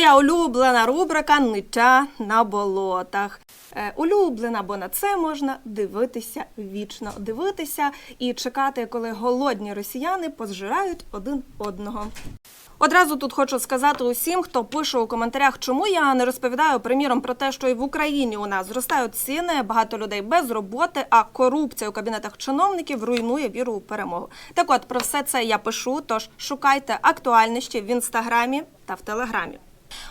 Моя улюблена рубрика Ниття на болотах. Е, улюблена, бо на це можна дивитися вічно, дивитися і чекати, коли голодні росіяни позжирають один одного. Одразу тут хочу сказати усім, хто пише у коментарях, чому я не розповідаю приміром про те, що і в Україні у нас зростають ціни, багато людей без роботи, а корупція у кабінетах чиновників руйнує віру у перемогу. Так от про все це я пишу. Тож шукайте актуальніші в інстаграмі та в телеграмі.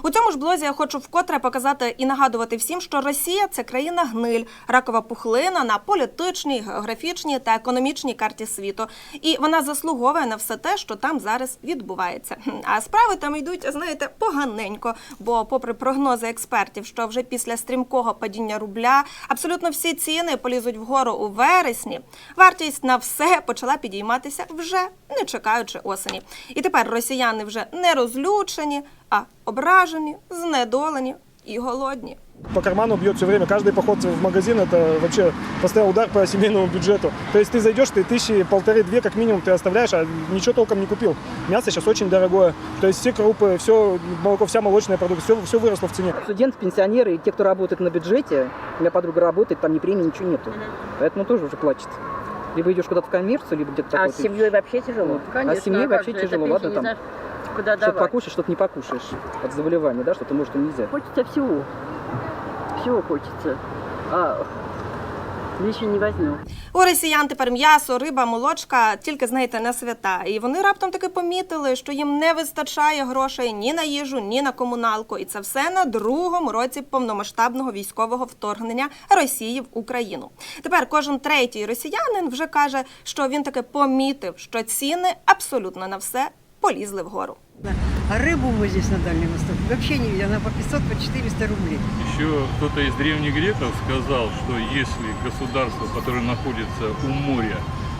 У цьому ж блозі я хочу вкотре показати і нагадувати всім, що Росія це країна гниль, ракова пухлина на політичній, географічній та економічній карті світу. І вона заслуговує на все те, що там зараз відбувається. А справи там йдуть, знаєте, поганенько. Бо, попри прогнози експертів, що вже після стрімкого падіння рубля абсолютно всі ціни полізуть вгору у вересні. Вартість на все почала підійматися вже не чекаючи осені. І тепер росіяни вже не розлючені, а ображені, знедолені і голодні. По карману бьет все время. Каждый поход в магазин это вообще постоянный удар по семейному бюджету. То есть ты зайдешь, ты тысячи, полторы-две как минимум ты оставляешь, а ничего толком не купил. Мясо сейчас очень дорогое. То есть все крупы, все молоко, вся молочная продукция, все, все выросло в цене. Студенты, пенсионеры и те, кто работает на бюджете, у меня подруга работает, там ни премии, ничего нету. Поэтому тоже уже плачет. Либо идешь куда-то в коммерцию, либо где-то А такое. с семьей вообще тяжело? а с семьей вообще тяжело, ладно, там Куда что-то давать. покушаешь, что-то не покушаешь от заболевания, да, что-то может и нельзя. Хочется всего. Всего хочется. А лишнее не возьмем. У росіян тепер м'ясо, риба, молочка тільки знаєте не свята. І вони раптом таки помітили, що їм не вистачає грошей ні на їжу, ні на комуналку. І це все на другому році повномасштабного військового вторгнення Росії в Україну. Тепер кожен третій росіянин вже каже, що він таки помітив, що ціни абсолютно на все полізли вгору. А рыбу мы здесь на Дальнем Востоке вообще не видели. Она по 500, по 400 рублей. Еще кто-то из древних греков сказал, что если государство, которое находится у моря,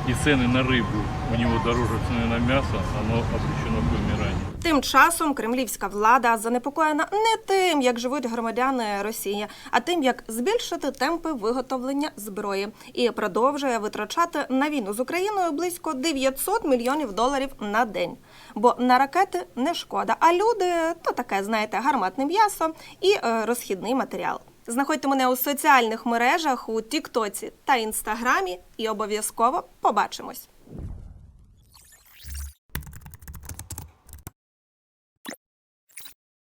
и цены на рыбу у него дороже цены на мясо, оно обречено к вымиранию. Тим часом кремлівська влада занепокоєна не тим, як живуть громадяни Росії, а тим, як збільшити темпи виготовлення зброї, і продовжує витрачати на війну з Україною близько 900 мільйонів доларів на день. Бо на ракети не шкода, а люди то таке, знаєте, гарматне м'ясо і е, розхідний матеріал. Знаходьте мене у соціальних мережах у Тіктоці та Інстаграмі, і обов'язково побачимось.